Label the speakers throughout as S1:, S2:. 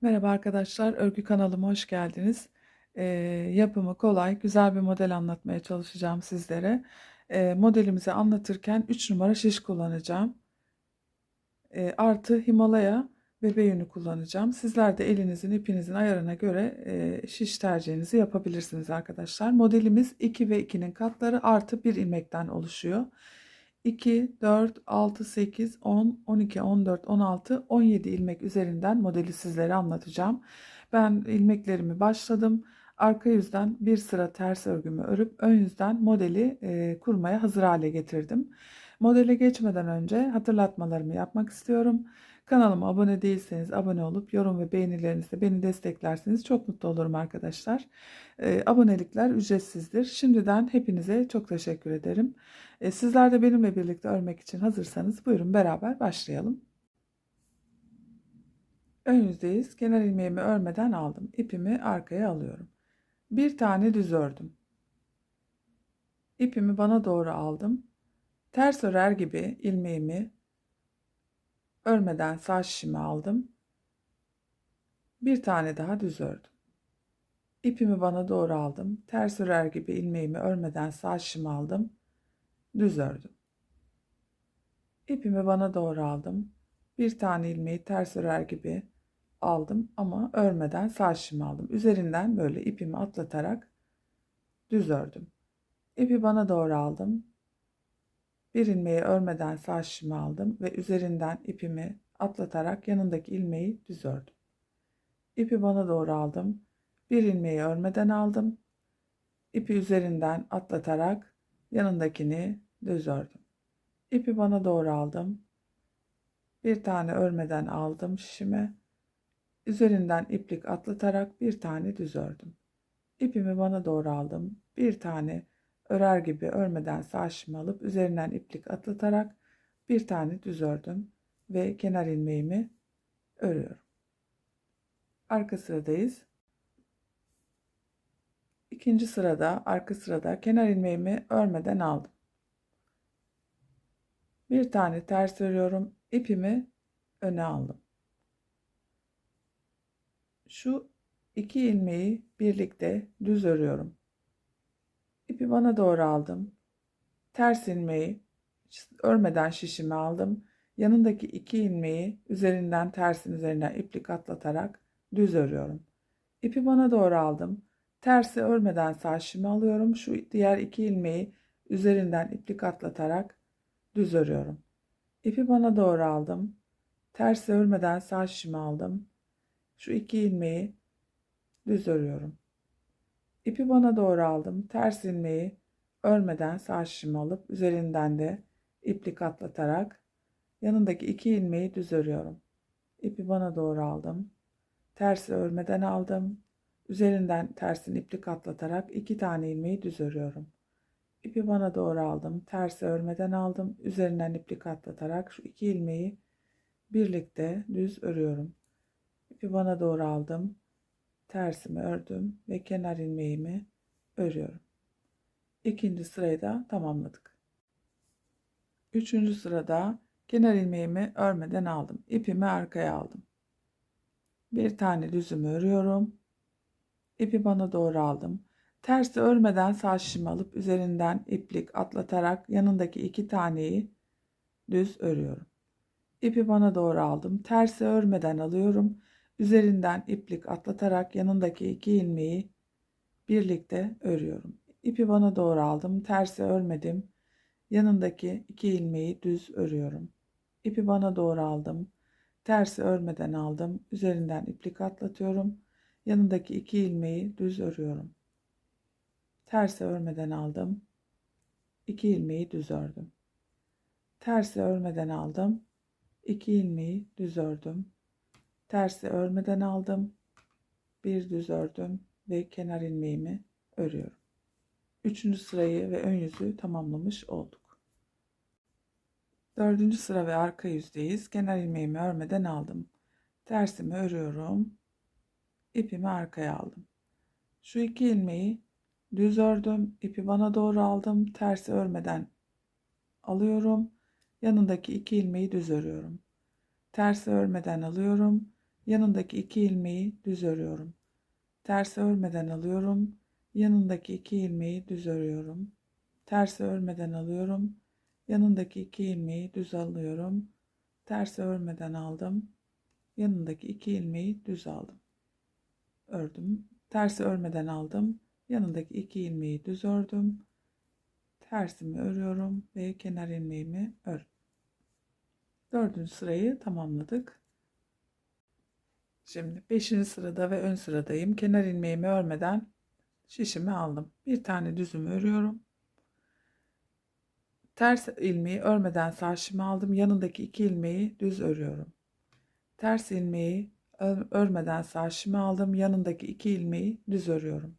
S1: Merhaba arkadaşlar, örgü kanalıma hoş geldiniz. Ee, yapımı kolay, güzel bir model anlatmaya çalışacağım sizlere. Ee, modelimizi anlatırken 3 numara şiş kullanacağım. Ee, artı Himalaya bebe yünü kullanacağım. Sizler de elinizin ipinizin ayarına göre e, şiş tercihinizi yapabilirsiniz arkadaşlar. Modelimiz 2 ve 2'nin katları artı 1 ilmekten oluşuyor. 2, 4, 6, 8, 10, 12, 14, 16, 17 ilmek üzerinden modeli sizlere anlatacağım. Ben ilmeklerimi başladım. Arka yüzden bir sıra ters örgümü örüp ön yüzden modeli e, kurmaya hazır hale getirdim. Modele geçmeden önce hatırlatmalarımı yapmak istiyorum. Kanalıma abone değilseniz abone olup yorum ve beğenilerinizle beni desteklerseniz çok mutlu olurum arkadaşlar. E, abonelikler ücretsizdir. Şimdiden hepinize çok teşekkür ederim. E, sizler de benimle birlikte örmek için hazırsanız buyurun beraber başlayalım. Ön yüzdeyiz. Kenar ilmeğimi örmeden aldım. İpimi arkaya alıyorum. Bir tane düz ördüm. İpimi bana doğru aldım. Ters örer gibi ilmeğimi örmeden sağ şişimi aldım. Bir tane daha düz ördüm. İpimi bana doğru aldım. Ters örer gibi ilmeğimi örmeden sağ şişimi aldım. Düz ördüm. İpimi bana doğru aldım. Bir tane ilmeği ters örer gibi aldım ama örmeden sağ şişimi aldım. Üzerinden böyle ipimi atlatarak düz ördüm. İpi bana doğru aldım. Bir ilmeği örmeden sağ şişimi aldım ve üzerinden ipimi atlatarak yanındaki ilmeği düz ördüm. İpi bana doğru aldım. Bir ilmeği örmeden aldım. İpi üzerinden atlatarak yanındakini düz ördüm. İpi bana doğru aldım. Bir tane örmeden aldım şişime. Üzerinden iplik atlatarak bir tane düz ördüm. İpimi bana doğru aldım. Bir tane örer gibi örmeden sağ alıp üzerinden iplik atlatarak bir tane düz ördüm ve kenar ilmeğimi örüyorum. Arka sıradayız. İkinci sırada arka sırada kenar ilmeğimi örmeden aldım. Bir tane ters örüyorum. İpimi öne aldım. Şu iki ilmeği birlikte düz örüyorum. İpi bana doğru aldım. Ters ilmeği örmeden şişimi aldım. Yanındaki iki ilmeği üzerinden tersin üzerinden iplik atlatarak düz örüyorum. İpi bana doğru aldım. Tersi örmeden sağ şişimi alıyorum. Şu diğer iki ilmeği üzerinden iplik atlatarak düz örüyorum. İpi bana doğru aldım. Tersi örmeden sağ şişimi aldım. Şu iki ilmeği düz örüyorum. İpi bana doğru aldım. Ters ilmeği örmeden sağ şişimi alıp üzerinden de iplik atlatarak yanındaki iki ilmeği düz örüyorum. İpi bana doğru aldım. Tersi örmeden aldım. Üzerinden tersin iplik atlatarak iki tane ilmeği düz örüyorum. İpi bana doğru aldım. Tersi örmeden aldım. Üzerinden iplik atlatarak şu iki ilmeği birlikte düz örüyorum. İpi bana doğru aldım. Tersimi ördüm ve kenar ilmeğimi örüyorum. İkinci sırayı da tamamladık. Üçüncü sırada kenar ilmeğimi örmeden aldım. İpimi arkaya aldım. Bir tane düzümü örüyorum. İpi bana doğru aldım. Tersi örmeden sağ şişimi alıp üzerinden iplik atlatarak yanındaki iki taneyi düz örüyorum. İpi bana doğru aldım. Tersi örmeden alıyorum. Üzerinden iplik atlatarak yanındaki iki ilmeği birlikte örüyorum. İpi bana doğru aldım. Tersi örmedim. Yanındaki iki ilmeği düz örüyorum. İpi bana doğru aldım. Tersi örmeden aldım. Üzerinden iplik atlatıyorum. Yanındaki iki ilmeği düz örüyorum. Tersi örmeden aldım. İki ilmeği düz ördüm. Tersi örmeden aldım. İki ilmeği düz ördüm. Tersi örmeden aldım. Bir düz ördüm ve kenar ilmeğimi örüyorum. Üçüncü sırayı ve ön yüzü tamamlamış olduk. Dördüncü sıra ve arka yüzdeyiz. Kenar ilmeğimi örmeden aldım. Tersimi örüyorum. İpimi arkaya aldım. Şu iki ilmeği düz ördüm. ipi bana doğru aldım. Tersi örmeden alıyorum. Yanındaki iki ilmeği düz örüyorum. Tersi örmeden alıyorum. Yanındaki iki ilmeği düz örüyorum. Ters örmeden alıyorum. Yanındaki iki ilmeği düz örüyorum. Ters örmeden alıyorum. Yanındaki iki ilmeği düz alıyorum. Ters örmeden aldım. Yanındaki iki ilmeği düz aldım. Ördüm. Tersi örmeden aldım. Yanındaki iki ilmeği düz ördüm. Tersimi örüyorum ve kenar ilmeğimi ör. Dördüncü sırayı tamamladık. Şimdi beşinci sırada ve ön sıradayım. Kenar ilmeğimi örmeden şişimi aldım. Bir tane düzümü örüyorum. Ters ilmeği örmeden şişimi aldım. Yanındaki iki ilmeği düz örüyorum. Ters ilmeği örmeden şişimi aldım. Yanındaki iki ilmeği düz örüyorum.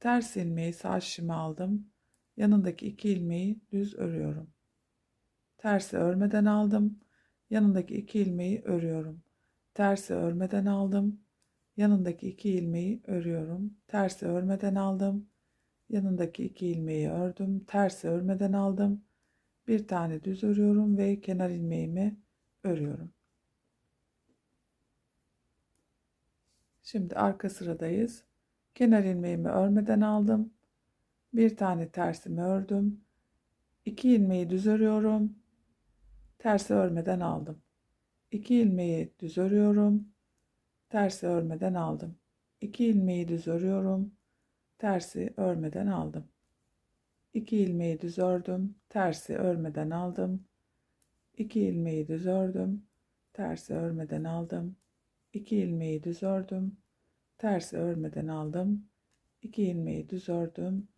S1: Ters ilmeği şişimi aldım. Yanındaki iki ilmeği düz örüyorum. Tersi örmeden aldım. Yanındaki iki ilmeği örüyorum. Tersi örmeden aldım. Yanındaki iki ilmeği örüyorum. Tersi örmeden aldım. Yanındaki iki ilmeği ördüm. Tersi örmeden aldım. Bir tane düz örüyorum ve kenar ilmeğimi örüyorum. Şimdi arka sıradayız. Kenar ilmeğimi örmeden aldım. Bir tane tersimi ördüm. İki ilmeği düz örüyorum. Tersi örmeden aldım. İki ilmeği düz örüyorum. Tersi örmeden aldım. İki ilmeği düz örüyorum. Tersi örmeden aldım. İki ilmeği düz ördüm. Tersi örmeden aldım. İki ilmeği düz ördüm. Tersi örmeden aldım. İki ilmeği düz ördüm. Tersi örmeden aldım. İki ilmeği düz ördüm.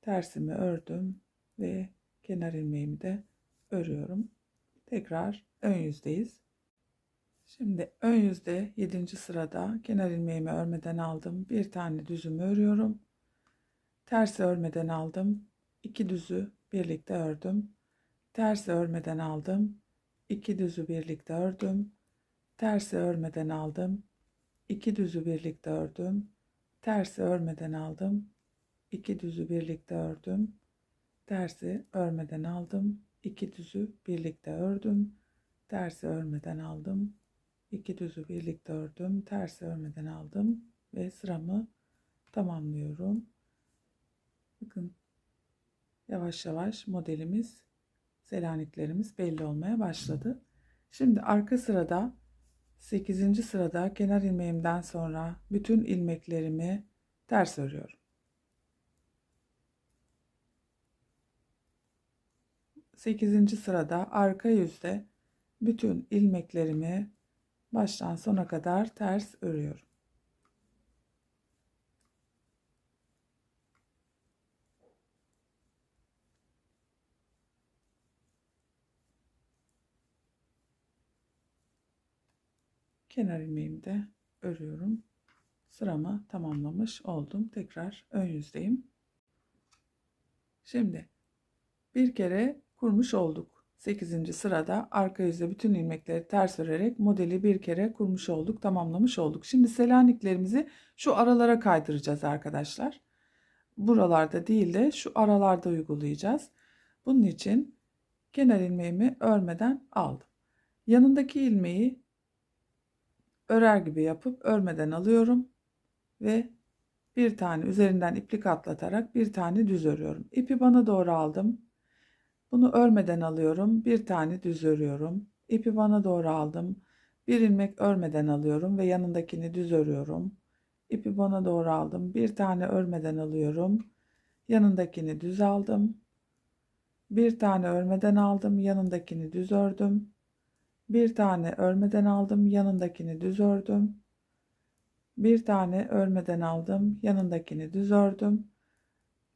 S1: Tersimi ördüm ve kenar ilmeğimi de örüyorum. Tekrar ön yüzdeyiz. Şimdi ön yüzde 7. sırada kenar ilmeğimi örmeden aldım. Bir tane düzümü örüyorum. Tersi örmeden aldım. İki düzü birlikte ördüm. Tersi örmeden aldım. İki düzü birlikte ördüm. Tersi örmeden aldım. İki düzü birlikte ördüm. Tersi örmeden aldım. İki düzü birlikte ördüm. Tersi örmeden aldım. İki düzü birlikte ördüm. Tersi örmeden aldım. İki düzü birlikte ördüm. Tersi örmeden aldım ve sıramı tamamlıyorum. Bakın yavaş yavaş modelimiz, selaniklerimiz belli olmaya başladı. Şimdi arka sırada 8. sırada kenar ilmeğimden sonra bütün ilmeklerimi ters örüyorum. 8. sırada arka yüzde bütün ilmeklerimi baştan sona kadar ters örüyorum. kenar ilmeğimi de örüyorum. Sıramı tamamlamış oldum. Tekrar ön yüzdeyim. Şimdi bir kere kurmuş olduk. 8. sırada arka yüzde bütün ilmekleri ters örerek modeli bir kere kurmuş olduk, tamamlamış olduk. Şimdi selaniklerimizi şu aralara kaydıracağız arkadaşlar. Buralarda değil de şu aralarda uygulayacağız. Bunun için kenar ilmeğimi örmeden aldım. Yanındaki ilmeği örer gibi yapıp örmeden alıyorum ve bir tane üzerinden iplik atlatarak bir tane düz örüyorum. İpi bana doğru aldım. Bunu örmeden alıyorum. Bir tane düz örüyorum. İpi bana doğru aldım. Bir ilmek örmeden alıyorum ve yanındakini düz örüyorum. İpi bana doğru aldım. Bir tane örmeden alıyorum. Yanındakini düz aldım. Bir tane örmeden aldım. Yanındakini düz ördüm. Bir tane örmeden aldım, yanındakini düz ördüm. Bir tane örmeden aldım, yanındakini düz ördüm.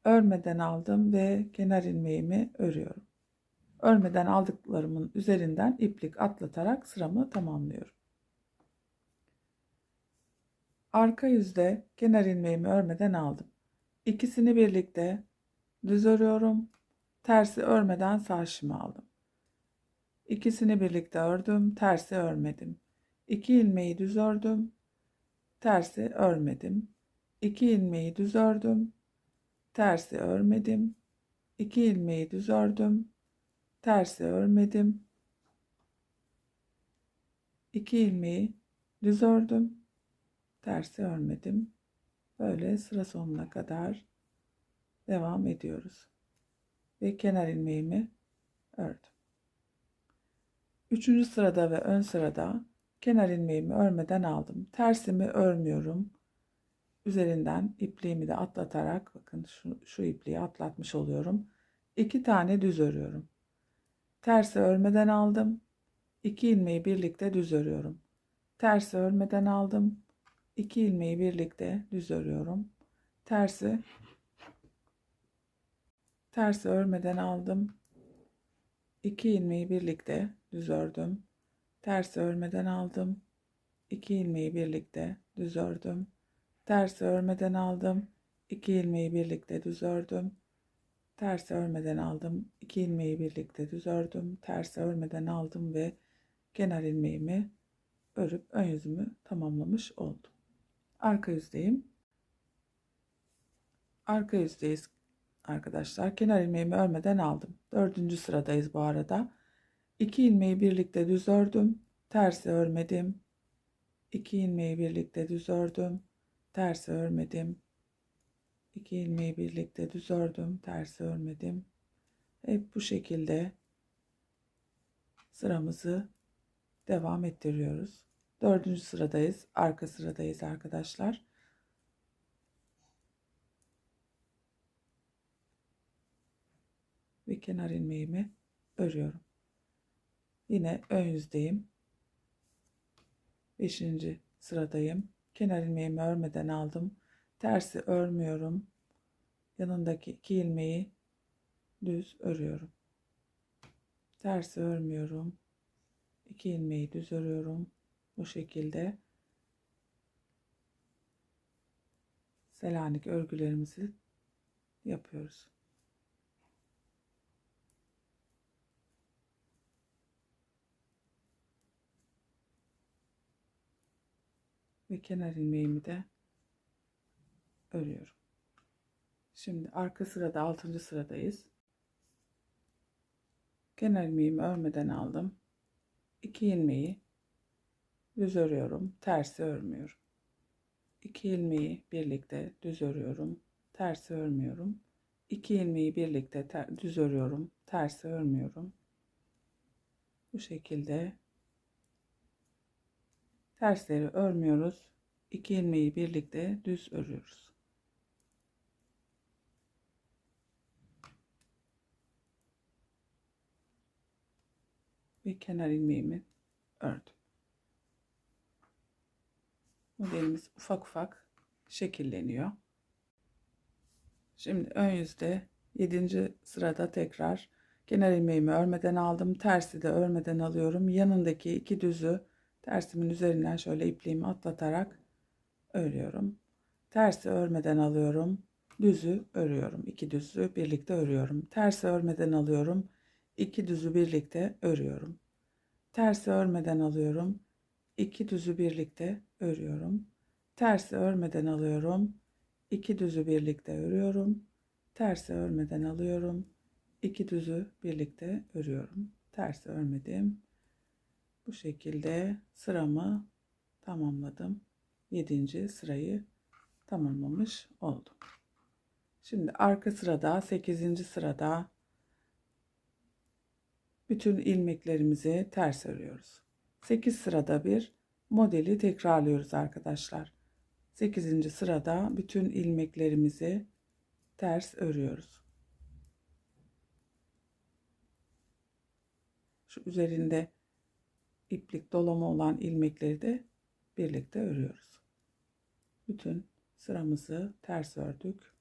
S1: Örmeden aldım ve kenar ilmeğimi örüyorum. Örmeden aldıklarımın üzerinden iplik atlatarak sıramı tamamlıyorum. Arka yüzde kenar ilmeğimi örmeden aldım. İkisini birlikte düz örüyorum. Tersi örmeden sağ aldım. İkisini birlikte ördüm, tersi örmedim. İki ilmeği düz ördüm, tersi örmedim. İki ilmeği düz ördüm, tersi örmedim. İki ilmeği düz ördüm, tersi örmedim. İki ilmeği düz ördüm. Tersi örmedim. Böyle sıra sonuna kadar devam ediyoruz. Ve kenar ilmeğimi ördüm. Üçüncü sırada ve ön sırada kenar ilmeğimi örmeden aldım. Tersimi örmüyorum. Üzerinden ipliğimi de atlatarak bakın şu, şu ipliği atlatmış oluyorum. İki tane düz örüyorum. Tersi örmeden aldım. İki ilmeği birlikte düz örüyorum. Tersi örmeden aldım. İki ilmeği birlikte düz örüyorum. Tersi tersi örmeden aldım. İki ilmeği birlikte düz ördüm. Tersi örmeden aldım. İki ilmeği birlikte düz ördüm. Tersi örmeden aldım. İki ilmeği birlikte düz ördüm. Tersi örmeden aldım. İki ilmeği birlikte düz ördüm. Tersi örmeden aldım ve kenar ilmeğimi örüp ön yüzümü tamamlamış oldum. Arka yüzdeyim. Arka yüzdeyiz arkadaşlar. Kenar ilmeğimi örmeden aldım. Dördüncü sıradayız bu arada. İki ilmeği birlikte düz ördüm. Tersi örmedim. İki ilmeği birlikte düz ördüm. Tersi örmedim. İki ilmeği birlikte düz ördüm. Tersi örmedim. Hep bu şekilde sıramızı devam ettiriyoruz. Dördüncü sıradayız. Arka sıradayız arkadaşlar. Ve kenar ilmeğimi örüyorum. Yine ön yüzdeyim. Beşinci sıradayım. Kenar ilmeğimi örmeden aldım. Tersi örmüyorum. Yanındaki iki ilmeği düz örüyorum. Tersi örmüyorum. İki ilmeği düz örüyorum. Bu şekilde Selanik örgülerimizi yapıyoruz. Ve kenar ilmeğimi de örüyorum. Şimdi arka sırada 6. sıradayız. Kenar ilmeğimi örmeden aldım. 2 ilmeği düz örüyorum, tersi örmüyorum. 2 ilmeği birlikte düz örüyorum, tersi örmüyorum. 2 ilmeği birlikte düz örüyorum, tersi örmüyorum. Bu şekilde tersleri örmüyoruz. 2 ilmeği birlikte düz örüyoruz. Ve kenar ilmeğimi ördüm. Modelimiz ufak ufak şekilleniyor. Şimdi ön yüzde 7. sırada tekrar kenar ilmeğimi örmeden aldım. Tersi de örmeden alıyorum. Yanındaki iki düzü tersimin üzerinden şöyle ipliğimi atlatarak örüyorum. Tersi örmeden alıyorum. Düzü örüyorum. İki düzü birlikte örüyorum. Tersi örmeden alıyorum. İki düzü birlikte örüyorum. Tersi örmeden alıyorum. İki düzü birlikte örüyorum. Tersi örmeden alıyorum. İki düzü birlikte örüyorum. Tersi örmeden alıyorum. İki düzü birlikte örüyorum. Tersi örmedim. Bu şekilde sıramı tamamladım. 7. sırayı tamamlamış oldum. Şimdi arka sırada 8. sırada bütün ilmeklerimizi ters örüyoruz. 8 sırada bir modeli tekrarlıyoruz arkadaşlar. 8. sırada bütün ilmeklerimizi ters örüyoruz. Şu üzerinde iplik dolama olan ilmekleri de birlikte örüyoruz. Bütün sıramızı ters ördük.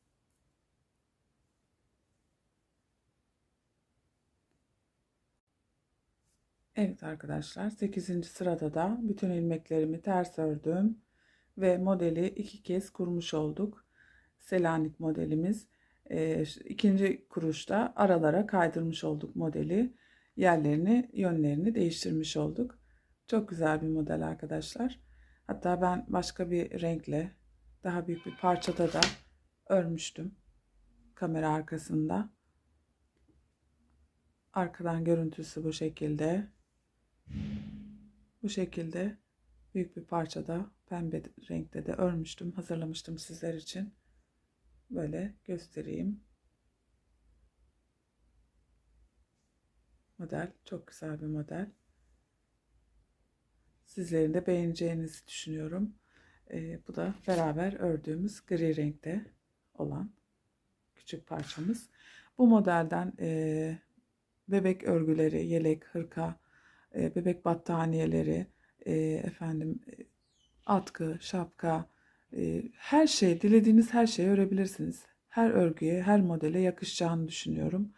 S1: Evet arkadaşlar 8. sırada da bütün ilmeklerimi ters ördüm ve modeli iki kez kurmuş olduk. Selanik modelimiz e, ikinci kuruşta aralara kaydırmış olduk modeli. Yerlerini yönlerini değiştirmiş olduk. Çok güzel bir model arkadaşlar. Hatta ben başka bir renkle daha büyük bir parçada da örmüştüm. Kamera arkasında. Arkadan görüntüsü bu şekilde. Bu şekilde büyük bir parçada pembe renkte de örmüştüm, hazırlamıştım sizler için. Böyle göstereyim. Model çok güzel bir model. Sizlerin de beğeneceğinizi düşünüyorum. Ee, bu da beraber ördüğümüz gri renkte olan küçük parçamız. Bu modelden e, bebek örgüleri, yelek, hırka, e, bebek battaniyeleri, e, efendim e, atkı, şapka, e, her şey, dilediğiniz her şeyi örebilirsiniz. Her örgüye, her modele yakışacağını düşünüyorum.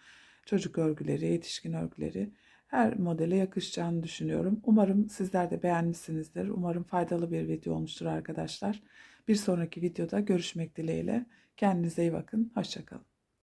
S1: Çocuk örgüleri, yetişkin örgüleri her modele yakışacağını düşünüyorum. Umarım sizler de beğenmişsinizdir. Umarım faydalı bir video olmuştur arkadaşlar. Bir sonraki videoda görüşmek dileğiyle. Kendinize iyi bakın. Hoşçakalın.